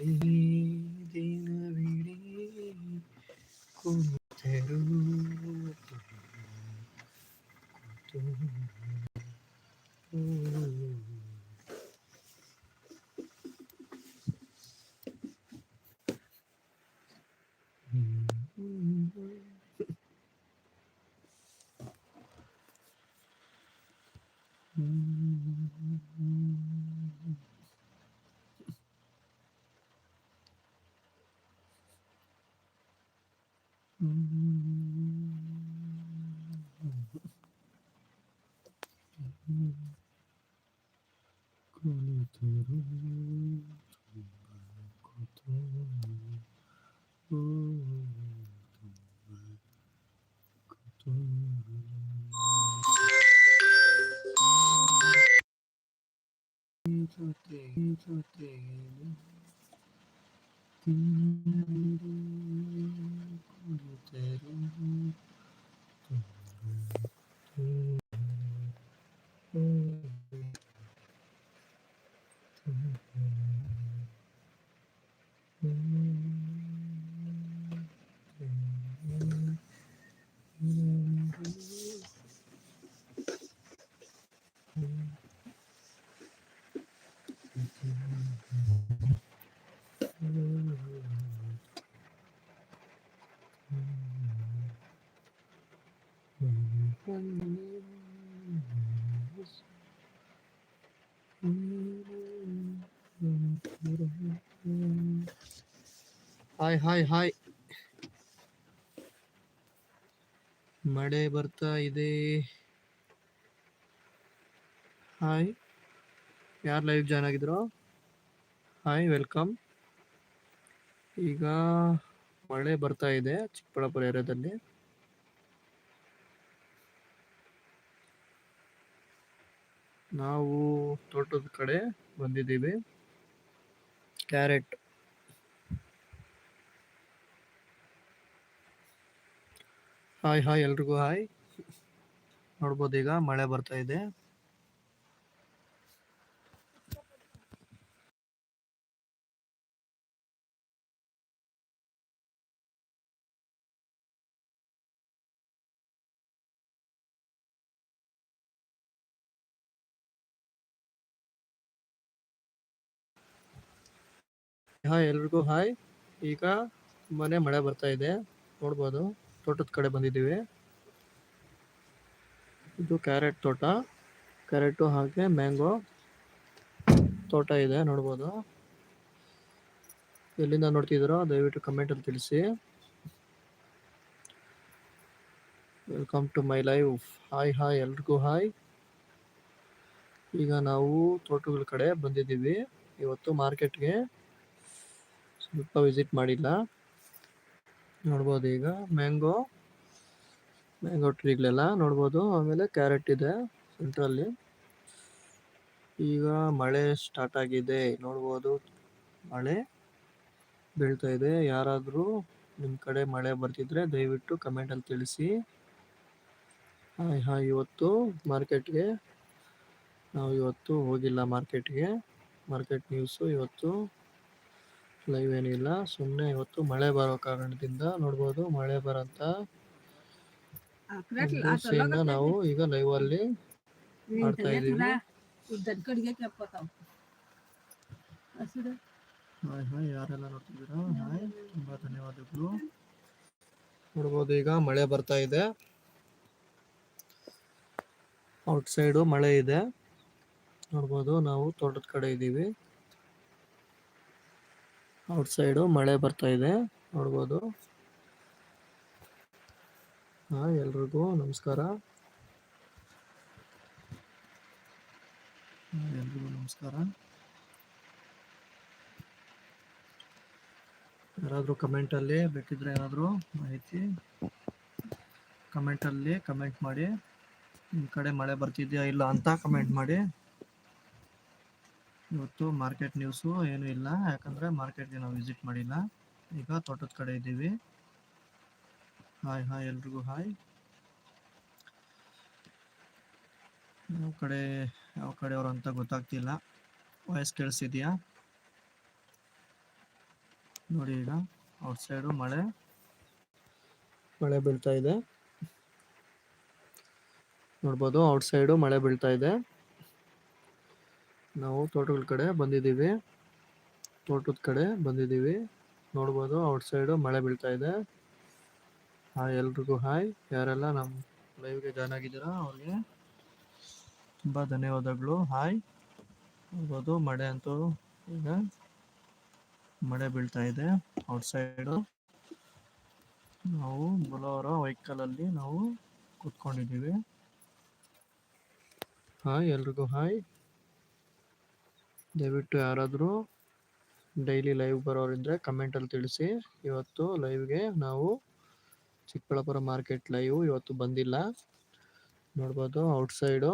Mm-hmm. Thank you. Hi hi hi ಮಳೆ ಬರ್ತಾ ಇದೆ. ಹಾಯ್ ಯಾರು ಲೈವ್ ಜಾಯ್ನ್ ಆಗಿದ್ರು? ಹಾಯ್ ವೆಲ್ಕಮ್ ಈಗ ಮಳೆ ಬರ್ತಾ ಇದೆ ಚಿಕ್ಕಬಳ್ಳಾಪುರ ಏರಿಯಾದಲ್ಲಿ. ನಾವು ತೋಟದ ಕಡೆ ಬಂದಿದ್ದೀವಿ. ಕ್ಯಾರೆಟ್. ಹಾಯ್ ಹಾಯ್ ಎಲ್ರಿಗೂ ಹಾಯ್ ನೋಡ್ಬೋದು ಈಗ ಮಳೆ ಬರ್ತಾ ಇದೆ. ಹಾಯ್ ಎಲ್ರಿಗೂ ಹಾಯ್ ಈಗ ತುಂಬಾನೇ ಮಳೆ ಬರ್ತಾ ಇದೆ. ನೋಡ್ಬೋದು, ತೋಟದ ಕಡೆ ಬಂದಿದ್ದೀವಿ. ಇದು ಕ್ಯಾರೆಟ್ ತೋಟ. ಕ್ಯಾರೆಟು ಹಾಗೆ ಮ್ಯಾಂಗೋ ತೋಟ ಇದೆ, ನೋಡ್ಬೋದು. ಎಲ್ಲಿಂದ ನೋಡ್ತಿದ್ದೀರೋ, ದಯವಿಟ್ಟು ಕಮೆಂಟಲ್ಲಿ ತಿಳಿಸಿ. Welcome to my live hi hi ಎಲ್ರಿಗೂ ಹಾಯ್ ಈಗ ನಾವು ತೋಟಗಳ ಕಡೆ ಬಂದಿದ್ದೀವಿ. ಇವತ್ತು ಮಾರ್ಕೆಟ್ಗೆ ಸ್ವಲ್ಪ ವಿಸಿಟ್ ಮಾಡಿಲ್ಲ. ನೋಡ್ಬೋದು ಈಗ. ಮ್ಯಾಂಗೋ ಮ್ಯಾಂಗೋ ಟ್ರೀಗಳೆಲ್ಲ ನೋಡ್ಬೋದು. ಆಮೇಲೆ ಕ್ಯಾರೆಟ್ ಇದೆ ಸೆಂಟ್ರಲ್ಲಿ ಈಗ ಮಳೆ ಸ್ಟಾರ್ಟ್ ಆಗಿದೆ. ನೋಡ್ಬೋದು ಮಳೆ ಬೀಳ್ತಾ ಇದೆ. ಯಾರಾದರೂ ನಿಮ್ಮ ಕಡೆ ಮಳೆ ಬರ್ತಿದ್ರೆ ದಯವಿಟ್ಟು ಕಮೆಂಟಲ್ಲಿ ತಿಳಿಸಿ. ಹಾಯ್ ಹಾಯ್, ಇವತ್ತು ಮಾರ್ಕೆಟ್ಗೆ ನಾವು ಇವತ್ತು ಹೋಗಿಲ್ಲ ಮಾರ್ಕೆಟ್ಗೆ ಮಾರ್ಕೆಟ್ ನ್ಯೂಸು ಇವತ್ತು. ಲೈವ್ ಏನಿಲ್ಲ ಸುಮ್ಮನೆ ಇವತ್ತು ಮಳೆ ಬರೋ ಕಾರಣದಿಂದ ನೋಡ್ಬೋದು ಮಳೆ ಬರಂತ ಉದ್ದೇಶದಿಂದ ನಾವು ಈಗ ಲೈವ್ ಅಲ್ಲಿ ಮಾಡ್ತಾ ಇದೀವಿ ಹಾಯ್ ಹಾಯ್ ಯಾರೆಲ್ಲ ನೋಡ್ತಿದ್ದೀರಾ? ಹಾಯ್ ತುಂಬಾ ಧನ್ಯವಾದಗಳು. ನೋಡ್ಬೋದು ಈಗ ಮಳೆ ಬರ್ತಾ ಇದೆ. ಔಟ್ ಸೈಡು ಮಳೆ ಇದೆ. ನೋಡ್ಬೋದು ನಾವು ತೋಟದ ಕಡೆ ಇದ್ದೀವಿ. ಔಟ್ ಸೈಡು ಮಳೆ ಬರ್ತಾ ಇದೆ. ನೋಡ್ಬೋದು. ಹಾ, ಎಲ್ರಿಗೂ ನಮಸ್ಕಾರ. ಎಲ್ರಿಗೂ ನಮಸ್ಕಾರ. ಯಾರಾದರೂ ಕಮೆಂಟಲ್ಲಿ ಬೇಕಿದ್ರೆ ಏನಾದರೂ ಮಾಹಿತಿ ಕಮೆಂಟಲ್ಲಿ ಕಮೆಂಟ್ ಮಾಡಿ. ನಿಮ್ಮ ಕಡೆ ಮಳೆ ಬರ್ತಿದೆಯಾ ಇಲ್ಲ ಅಂತ ಕಮೆಂಟ್ ಮಾಡಿ. ಇವತ್ತು ಮಾರ್ಕೆಟ್ ನ್ಯೂಸು ಏನೂ ಇಲ್ಲ, ಯಾಕಂದರೆ ಮಾರ್ಕೆಟ್ಗೆ ನಾವು ವಿಸಿಟ್ ಮಾಡಿಲ್ಲ. ಈಗ ತೋಟದ ಕಡೆ ಇದ್ದೀವಿ. ಹಾಯ್ ಹಾಯ್ ಎಲ್ರಿಗೂ ಹಾಯ್. ಯಾವ ಕಡೆ, ಯಾವ ಕಡೆಯವರು ಅಂತ ಗೊತ್ತಾಗ್ತಿಲ್ಲ. ವಾಯ್ಸ್ ಕೇಳಿಸಿದ್ಯಾ ನೋಡಿ ಈಗ, ಔಟ್ ಸೈಡು ಮಳೆ. ಮಳೆ ಬೀಳ್ತಾ ಇದೆ. ನೋಡ್ಬೋದು ಔಟ್ ಸೈಡು ಮಳೆ ಬೀಳ್ತಾ ಇದೆ. ನಾವು ತೋಟಗಳ ಕಡೆ ಬಂದಿದ್ದೀವಿ. ತೋಟದ ಕಡೆ ಬಂದಿದ್ದೀವಿ. ನೋಡ್ಬೋದು ಔಟ್ ಸೈಡು ಮಳೆ ಬೀಳ್ತಾ ಇದೆ. ಹಾಯ್ ಎಲ್ರಿಗೂ ಹಾಯ್. ಯಾರೆಲ್ಲ ನಮ್ಮ ಲೈವ್ಗೆ ಜಾಯ್ನ್ ಆಗಿದ್ದೀರಾ ಅವ್ರಿಗೆ ತುಂಬ ಧನ್ಯವಾದಗಳು. ಹಾಯ್. ನೋಡ್ಬೋದು ಮಳೆ ಅಂತೂ ಈಗ ಮಳೆ ಬೀಳ್ತಾ ಇದೆ ಔಟ್ ಸೈಡು. ನಾವು ಬೊಲೋರೋ ವೆಹಿಕಲಲ್ಲಿ ನಾವು ಕೂತ್ಕೊಂಡಿದ್ದೀವಿ. ಹಾಯ್ ಎಲ್ರಿಗೂ ಹಾಯ್. ದಯವಿಟ್ಟು ಯಾರಾದರೂ ಡೈಲಿ ಲೈವ್ ಬರೋರಿದ್ರೆ ಕಮೆಂಟಲ್ಲಿ ತಿಳಿಸಿ. ಇವತ್ತು ಲೈವ್ಗೆ ನಾವು ಚಿಕ್ಕಬಳ್ಳಾಪುರ ಮಾರ್ಕೆಟ್ ಲೈವ್ ಇವತ್ತು ಬಂದಿಲ್ಲ. ನೋಡ್ಬೋದು ಔಟ್ಸೈಡು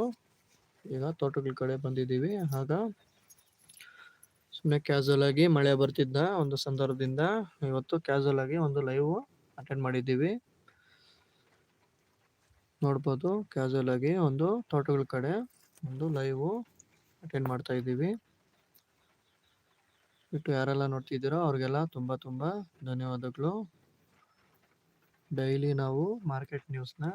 ಈಗ ತೋಟಗಳ ಕಡೆ ಬಂದಿದ್ದೀವಿ. ಆಗ ಸುಮ್ಮನೆ ಕ್ಯಾಸುವಲ್ ಆಗಿ ಮಳೆ ಬರ್ತಿದ್ದ ಒಂದು ಸಂದರ್ಭದಿಂದ ಇವತ್ತು ಕ್ಯಾಸುವಲ್ ಆಗಿ ಒಂದು ಲೈವ್ ಅಟೆಂಡ್ ಮಾಡಿದ್ದೀವಿ. ನೋಡ್ಬೋದು ಕ್ಯಾಸುವಲ್ ಆಗಿ ಒಂದು ತೋಟಗಳ ಕಡೆ ಒಂದು ಲೈವ್ ಅಟೆಂಡ್ ಮಾಡ್ತಾ ಇದ್ದೀವಿ. ಬಿಟ್ಟು ಯಾರೆಲ್ಲ ನೋಡ್ತಿದ್ದೀರೋ ಅವ್ರಿಗೆಲ್ಲ ತುಂಬ ತುಂಬ ಧನ್ಯವಾದಗಳು. ಡೈಲಿ ನಾವು ಮಾರ್ಕೆಟ್ ನ್ಯೂಸ್ನ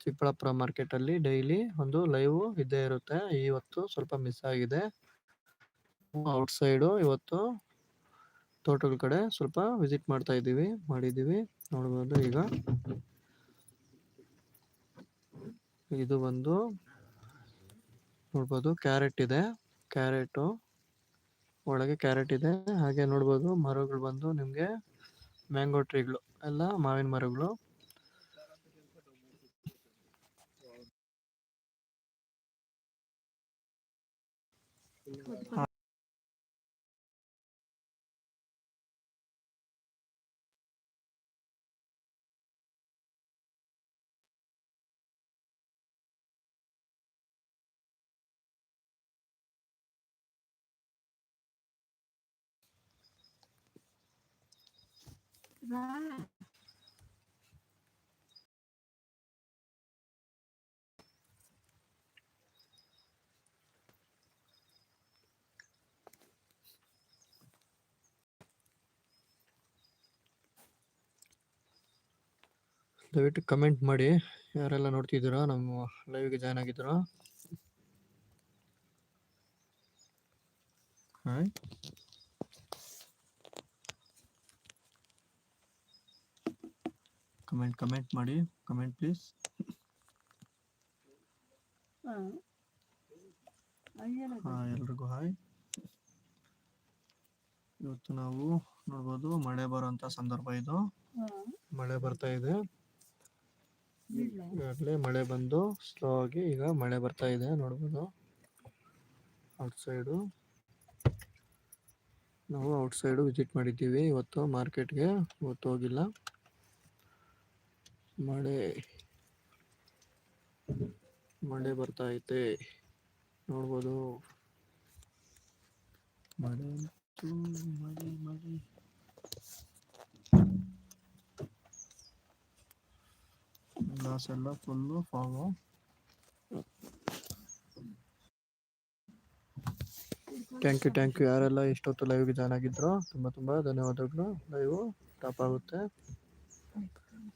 ಚಿಕ್ಕಬಳ್ಳಾಪುರ ಮಾರ್ಕೆಟಲ್ಲಿ ಡೈಲಿ ಒಂದು ಲೈವ್ ಇದ್ದೇ ಇರುತ್ತೆ. ಇವತ್ತು ಸ್ವಲ್ಪ ಮಿಸ್ ಆಗಿದೆ. ಔಟ್ಸೈಡು ಇವತ್ತು ತೋಟಗಳ ಕಡೆ ಸ್ವಲ್ಪ ವಿಸಿಟ್ ಮಾಡ್ತಾ ಇದ್ದೀವಿ, ಮಾಡಿದ್ದೀವಿ. ನೋಡ್ಬೋದು ಈಗ. ಇದು ಬಂದು ನೋಡ್ಬೋದು ಕ್ಯಾರೆಟ್ ಇದೆ. ಕ್ಯಾರೆಟು ಒಳಗೆ ಕ್ಯಾರೆಟ್ ಇದೆ. ಹಾಗೆ ನೋಡ್ಬೋದು ಮರಗಳು ಬಂದು ನಿಮಗೆ ಮ್ಯಾಂಗೋ ಟ್ರೀಗಳು ಎಲ್ಲ ಮಾವಿನ ಮರಗಳು. ದಯವಿಟ್ಟು ಕಮೆಂಟ್ ಮಾಡಿ. ಯಾರೆಲ್ಲ ನೋಡ್ತಿದ್ದೀರಾ? ನಮ್ಮ ಲೈವ್ಗೆ ಜಾಯ್ನ್ ಆಗಿದ್ದೀರಾ? ಹಾಯ್ ಕಮೆಂಟ್ ಕಮೆಂಟ್ ಮಾಡಿ ಕಮೆಂಟ್ ಪ್ಲೀಸ್ ಹಾಯ್ ಎಲ್ರಿಗೂ ಹಾಯ್ ಇವತ್ತು ನಾವು ನೋಡ್ಬೋದು ಮಳೆ ಬರುವಂತ ಸಂದರ್ಭ ಇದು. ಮಳೆ ಬರ್ತಾ ಇದೆ. ಈಗಾಗಲೇ ಮಳೆ ಬಂದು ಸ್ಲೋ ಆಗಿ ಈಗ ಮಳೆ ಬರ್ತಾ ಇದೆ ನೋಡ್ಬೋದು. ಔಟ್ ಸೈಡು ನಾವು ಔಟ್ ಸೈಡು ವಿಸಿಟ್ ಮಾಡಿದ್ದೀವಿ ಇವತ್ತು ಮಾರ್ಕೆಟ್ಗೆ ಇವತ್ತು ಹೋಗಿಲ್ಲ. ಮಳೆ. ಮಳೆ ಬರ್ತಾ ಐತೆ. ನೋಡ್ಬೋದು. ಮಳೆ ಅಂತೂ ಮಳೆ ಮಳೆ. ಗ್ಲಾಸ್ ಎಲ್ಲ full fog thank you thank you ಯಾರೆಲ್ಲ ಇಷ್ಟೊತ್ತು ಲೈವ್ಗೆ ಜಾಯ್ನ್ ಆಗಿದ್ರು ತುಂಬ ತುಂಬ ಧನ್ಯವಾದಗಳು. ಲೈವ್ ಟಾಪ್ ಆಗುತ್ತೆ.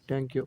Thank you